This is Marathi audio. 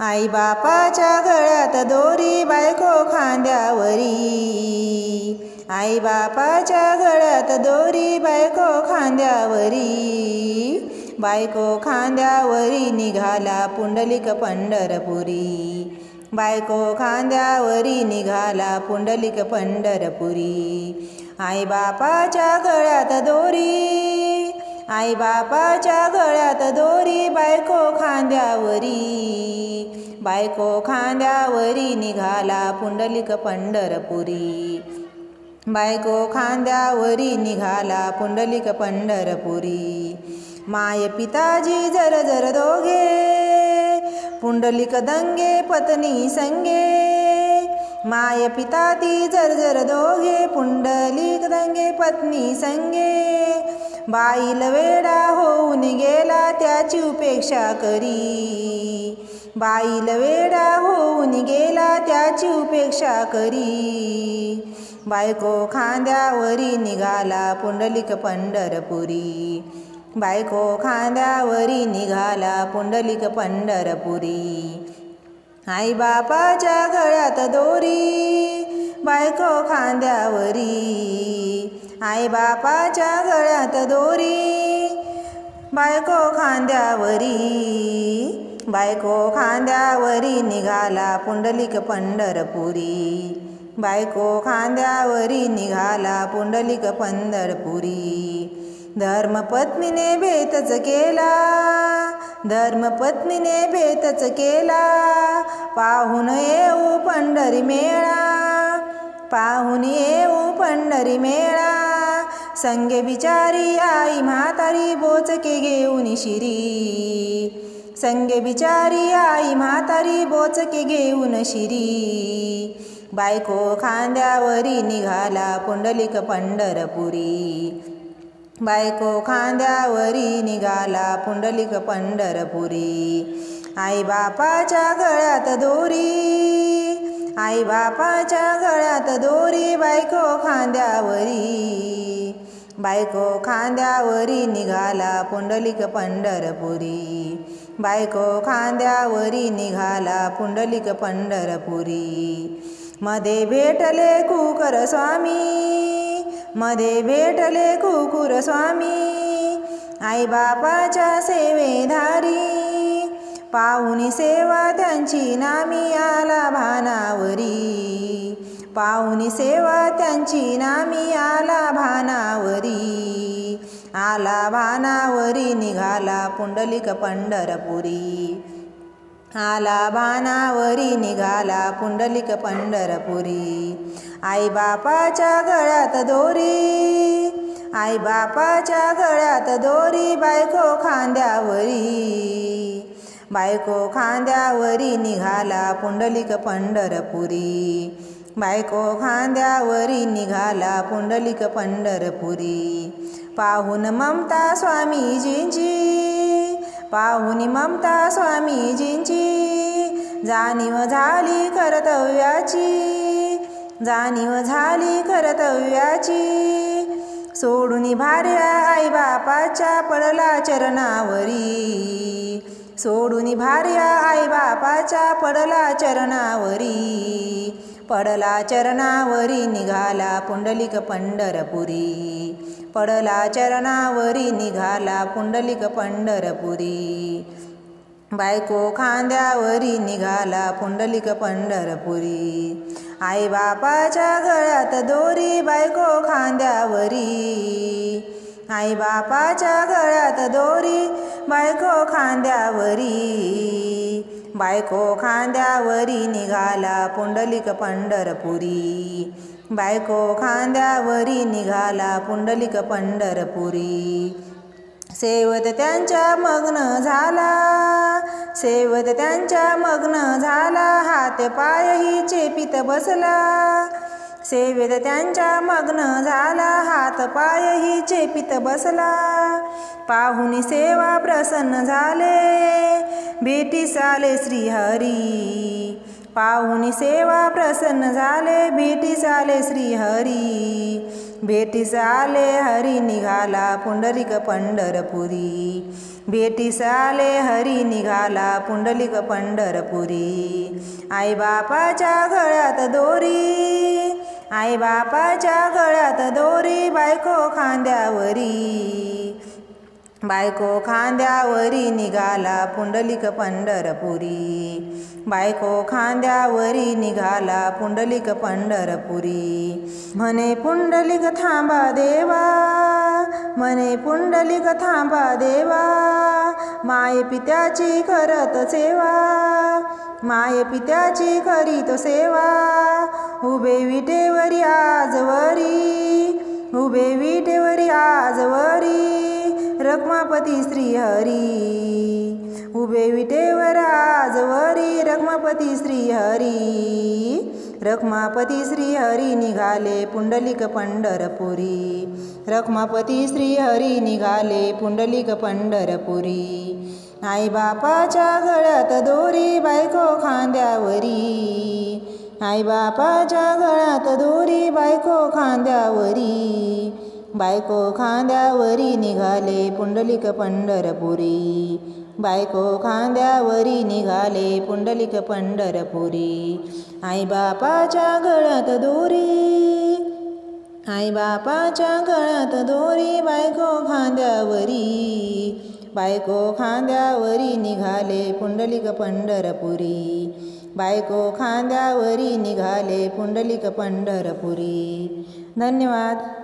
आई बापाच्या गळ्यात दोरी बायको खांद्यावरी. आई बापाच्या गळ्यात दोरी बायको खांद्यावरी. बायको खांद्यावरी निघाला पुंडलिक पंढरपुरी. बायको खांद्यावरी निघाला पुंडलिक पंढरपुरी. आई बापाच्या गळ्यात दोरी आई बापाच्या गळ्यात दोरी बायको खांद्यावरी. बायको खांद्यावरी निघाला पुंडलिक पंढरपुरी. बायको खांद्यावरी निघाला पुंडलिक पंढरपुरी. माय पिताजी जर जर दोघे पुंडलिक दंगे पत्नी संगे. माय पिता ती जर जर दोघे पुंडलिक दंगे पत्नी संगे. बाईल वेडा होऊन गेला त्याची उपेक्षा करी. बाईल वेडा होऊन गेला त्याची उपेक्षा करी. बायको खांद्यावरी निघाला पुंडलिक पंढरपुरी. बायको खांद्यावरी निघाला पुंडलिक पंढरपुरी. आई बापाच्या गळ्यात दोरी बायको खांद्यावरी. आई बापाच्या गळ्यात दोरी बायको खांद्यावरी. बायको खांद्यावरी निघाला पुंडलिक पंढरपुरी. बायको खांद्यावरी निघाला पुंडलिक पंढरपुरी. धर्मपत्नीने भेतच केला. धर्मपत्नीने भेतच केला. पाहून येऊ पंढरी मेळा. पाहून येऊ पंढरी मेळा. संगे बिचारी आई म्हातारी बोचके घेऊन शिरी. संगे बिचारी आई म्हातारी बोचके घेऊन शिरी. बायको खांद्यावरी निघाला पुंडलिक पंढरपुरी. बायको खांद्यावरी निघाला पुंडलिक पंढरपुरी. आई बापाच्या गळ्यात दोरी आई बापाच्या गळ्यात दोरी बायको खांद्यावरी. बायको खांद्यावरी निघाला पुंडलिक पंढरपुरी. बायको खांद्यावरी निघाला पुंडलिक पंढरपुरी. मध्ये भेटले कुकर स्वामी मध्ये भेटले कुकुर स्वामी. आई बापाच्या सेवेधारी. पाहुनी सेवा त्यांची नामी आला भानावरी. पाहुनी सेवा त्यांची नामी आला भानावरी. आला भानावरी निघाला पुंडलिक पंढरपुरी. आला भानावरी निघाला पुंडलिक पंढरपुरी. आई बापाच्या गळ्यात दोरी. आई बापाच्या गळ्यात दोरी बायको खांद्यावरी. बायको खांद्यावरी निघाला पुंडलिक पंढरपुरी. बायको खांद्यावरी निघाला पुंडलिक पंढरपुरी. पाहून ममता स्वामीजींची पाहुनी ममता स्वामीजींची जाणीव झाली कर्तव्याची. जाणीव झाली कर्तव्याची सोडून भार्या आई बापाच्या पडला चरणावरी. सोडून भार्या आई बापाच्या पडला चरणावरी. पडला चरणावरी निघाला पुंडलिक पंढरपुरी. पडला चरणावरी निघाला पुंडलिक पंढरपुरी. बायको खांद्यावरी निघाला पुंडलिक पंढरपुरी. आई बापाच्या गळ्यात दोरी बायको खांद्यावरी. आई बापाच्या गळ्यात दोरी बायको खांद्यावरी. बायको खांद्यावरी निघाला पुंडलिक पंढरपुरी. बायको खांद्यावरी निघाला पुंडलिक पंढरपुरी. सेवत त्यांच्या मग्न झाला. सेवत त्यांच्या मग्न झाला. हात पायही चेपित बसला. सेवेत त्यांच्या मग्न झाला. हात पायही चेपित बसला. पाहुनी सेवा प्रसन्न झाले. भेटी साले श्रीहरी. पाहुनी सेवा प्रसन्न झाले भेटी आले श्रीहरी. भेटी आले हरी निघाला पुंडलिक पंढरपुरी. भेटी साले हरी निघाला पुंडलिक पंढरपुरी. आई बापाच्या गळ्यात दोरी आई बापाच्या गळ्यात दोरी बायको खांद्यावरी. बायको खांद्यावरी निघाला पुंडलिक पंढरपुरी. बायको खांद्यावरी निघाला पुंडलिक पंढरपुरी. म्हणे पुंडलिक थांबा देवा. म्हणे पुंडलिक थांबा देवा. माय पित्याची करत सेवा. माय पित्याची करीत सेवा. उभे विटेवरी आजवरी. उभे विटेवरी आजवरी. रखमापती श्रीहरी. उभे विटेवर आजवरी रखमापती रक्मापती रखमापती श्रीहरी निघाले पुंडलिक पंढरपुरी. रखमापती श्रीहरी निघाले पुंडलिक पंढरपुरी. आई बापाच्या गळ्यात दोरी बायको खांद्यावरी. आई बापाच्या गळ्यात दोरी बायको खांद्यावरी. बायको खांद्यावरी निघाले पुंडलिक पंढरपुरी. बायको खांद्यावरी निघाले पुंडलिक पंढरपुरी. आई बापाच्या गळ्यात दोरी. आई बापाच्या गळ्यात दोरी बायको खांद्यावरी. बायको खांद्यावरी निघाले पुंडलिक पंढरपुरी. बायको खांद्यावरी निघाले पुंडलिक पंढरपुरी. धन्यवाद.